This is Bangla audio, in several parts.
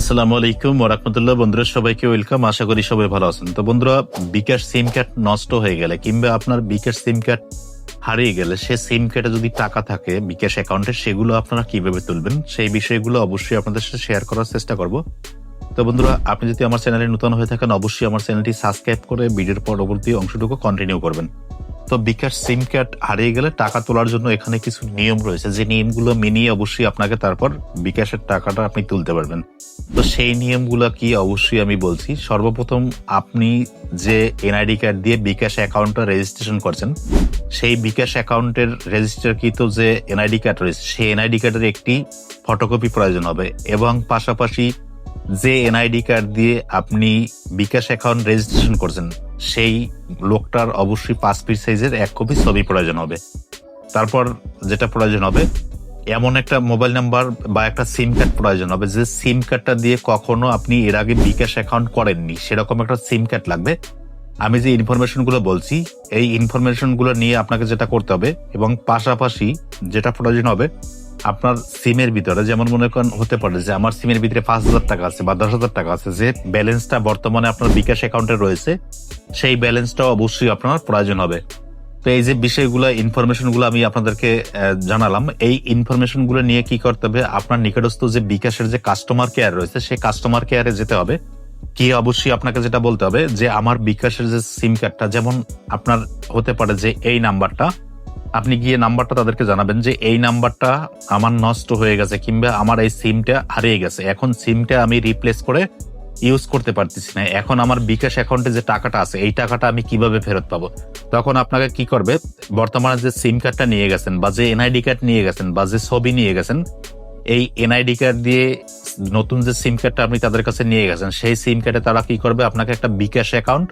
আসসালামু আলাইকুম ওরহমতুল্লাহ বন্ধুরা, সবাইকে ওয়েলকাম। আশা করি সবাই ভালো আছেন। তো বন্ধুরা, বিকাশ সিম কার্ড নষ্ট হয়ে গেলে কিংবা আপনার বিকাশ সিম কার্ড হারিয়ে গেলে সে সিম কার্ডে যদি টাকা থাকে বিকাশ অ্যাকাউন্টে, সেগুলো আপনারা কীভাবে তুলবেন? সেই বিষয়গুলো অবশ্যই আপনাদের সাথে শেয়ার করার চেষ্টা করব। তো বন্ধুরা, আপনি যদি আমার চ্যানেলে নতুন হয়ে থাকেন, অবশ্যই আমার চ্যানেলটি সাবস্ক্রাইব করে ভিডিওর পরবর্তী অংশটুকু কন্টিনিউ করবেন। তো বিকাশ সিম কার্ড হারিয়ে গেলে টাকা তোলার জন্য এখানে কিছু নিয়ম রয়েছে। যে নিয়মগুলো মেনিয়ে অবশ্যই আপনাকে তারপর বিকাশের টাকাটা আপনি তুলতে পারবেন। তো সেই নিয়মগুলো কি অবশ্যই আমি বলছি। সর্বপ্রথম আপনি যে এনআইডি কার্ড দিয়ে বিকাশ অ্যাকাউন্টটা রেজিস্ট্রেশন করছেন, সেই বিকাশ অ্যাকাউন্টের রেজিস্টারকৃত যে এনআইডি কার্ড রয়েছে, সেই এনআইডি কার্ডের একটি ফটোকপি প্রয়োজন হবে। এবং পাশাপাশি যে এনআইডি কার্ড দিয়ে আপনি বিকাশ অ্যাকাউন্ট রেজিস্ট্রেশন করছেন, সেই লোকটার অবশ্যই পাঁচ পিস সাইজের এক কপি ছবি প্রয়োজন হবে। তারপর যেটা প্রয়োজন হবে, এমন একটা মোবাইল নাম্বার বা একটা সিম কার্ড প্রয়োজন হবে, যে সিম কার্ডটা দিয়ে কখনো আপনি এর আগে বিকাশ অ্যাকাউন্ট করেননি, সেরকম একটা সিম কার্ড লাগবে। আমি যে ইনফরমেশনগুলো বলছি, এই ইনফরমেশনগুলো নিয়ে আপনাকে যেটা করতে হবে, এবং পাশাপাশি যেটা প্রয়োজন হবে আপনার সিমের ভিতরে, যেমন মনে করেন হতে পারে যে আমার সিমের ভিতরে পাঁচ হাজার টাকা আছে বা দশ হাজার টাকা আছে, যে ব্যালেন্সটা বর্তমানে আপনার বিকাশ অ্যাকাউন্টে রয়েছে, সেই ব্যালেন্সটাও অবশ্যই আপনার প্রয়োজন হবে। তো এই যে বিষয়গুলো ইনফরমেশনগুলো আমি আপনাদেরকে জানালাম, এই ইনফরমেশনগুলো নিয়ে কি করতে হবে? আপনার নিকটস্থ যে বিকাশের যে কাস্টমার কেয়ার রয়েছে, সেই কাস্টমার কেয়ারে যেতে হবে। কি অবশ্যই আপনাকে যেটা বলতে হবে যে, আমার বিকাশের যে সিম কার্ডটা যেমন আপনার হতে পারে যে এই নাম্বারটা আপনি গিয়ে নাম্বারটা তাদেরকে জানাবেন যে এই নাম্বারটা আমার নষ্ট হয়ে গেছে কিংবা আমার এই সিমটা হারিয়ে গেছে। এখন সিমটা আমি রিপ্লেস করে ইউজ করতে পারতেছি না। এখন আমার বিকাশ অ্যাকাউন্টে যে টাকাটা আছে, এই টাকাটা আমি কীভাবে ফেরত পাবো? তখন আপনাকে কি করবে? বর্তমানে যে সিম কার্ডটা নিয়ে গেছেন বা যে এনআইডি কার্ড নিয়ে গেছেন বা যে ছবি নিয়ে গেছেন এই এনআইডি কার্ড দিয়ে নতুন যে সিম কার্ডটা আপনি তাদের কাছে নিয়ে গেছেন, সেই সিম কার্ডে তারা কি করবে? আপনাকে একটা বিকাশ অ্যাকাউন্ট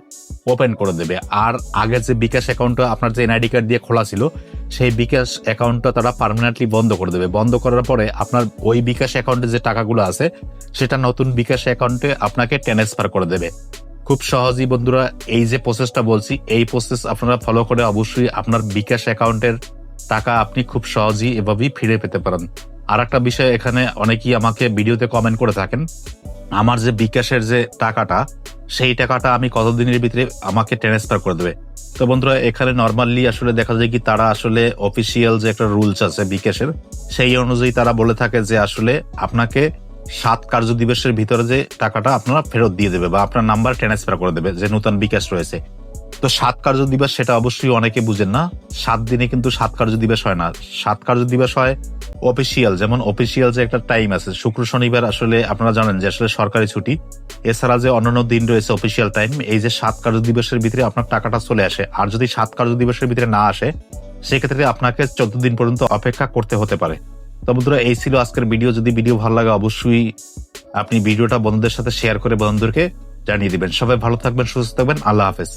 ওপেন করে দেবে। আর আগের যে বিকাশ অ্যাকাউন্টটা আপনার যে এনআইডি কার্ড দিয়ে খোলা ছিল, সেই বিকাশ অ্যাকাউন্টটা তারা পার্মানেন্টলি বন্ধ করে দেবে। বন্ধ করার পরে আপনার ওই বিকাশ অ্যাকাউন্টে যে টাকাগুলো আছে, সেটা নতুন বিকাশ অ্যাকাউন্টে আপনাকে ট্রান্সফার করে দেবে। খুব সহজেই বন্ধুরা, এই যে প্রসেসটা বলছি, এই প্রসেস আপনারা ফলো করে অবশ্যই আপনার বিকাশ অ্যাকাউন্টের টাকা আপনি খুব সহজেই এভাবেই ফিরে পেতে পারেন। আর একটা বিষয় এখানে অনেকেই আমাকে ভিডিওতে কমেন্ট করে থাকেন। আমার যে বিকাশের যে টাকাটা, সেই টাকাটা আমি কতদিনের ভিতরে আমাকে ট্রান্সফার করে দেবে? তো বন্ধুরা, এখানে নর্মালি আসলে দেখা যায় কি তারা আসলে অফিসিয়াল যে একটা রুলস আছে বিকাশের, সেই অনুযায়ী তারা বলে থাকে যে আসলে আপনাকে সাত কার্য দিবসের ভিতরে যে টাকাটা আপনারা ফেরত দিয়ে দেবে বা আপনার নাম্বার ট্রান্সফার করে দেবে, যে নতুন বিকাশ রয়েছে। তো সাত কার্য দিবস সেটা অবশ্যই অনেকে বুঝেন না। সাত দিনে কিন্তু সাত কার্য দিবস হয় না। সাত কার্য দিবস হয় অফিসিয়াল যেমন অফিসিয়াল যে একটা টাইম আছে। শুক্র, শনিবার আসলে আপনারা জানেন যে আসলে সরকারি ছুটি। এছাড়া যে অন্যান্য দিন রয়েছে অফিসিয়াল টাইম এই যে সাত কার্য দিবসের ভিতরে আপনার টাকাটা চলে আসে। আর যদি সাত কার্য দিবসের ভিতরে না আসে, সেক্ষেত্রে আপনাকে চোদ্দ দিন পর্যন্ত অপেক্ষা করতে হতে পারে। তো বন্ধুরা, এই ছিল আজকের ভিডিও যদি ভিডিও ভালো লাগে, অবশ্যই আপনি ভিডিওটা বন্ধুদের সাথে শেয়ার করে বন্ধুদেরকে জানিয়ে দিবেন। সবাই ভালো থাকবেন, সুস্থ থাকবেন। আল্লাহ হাফেজ।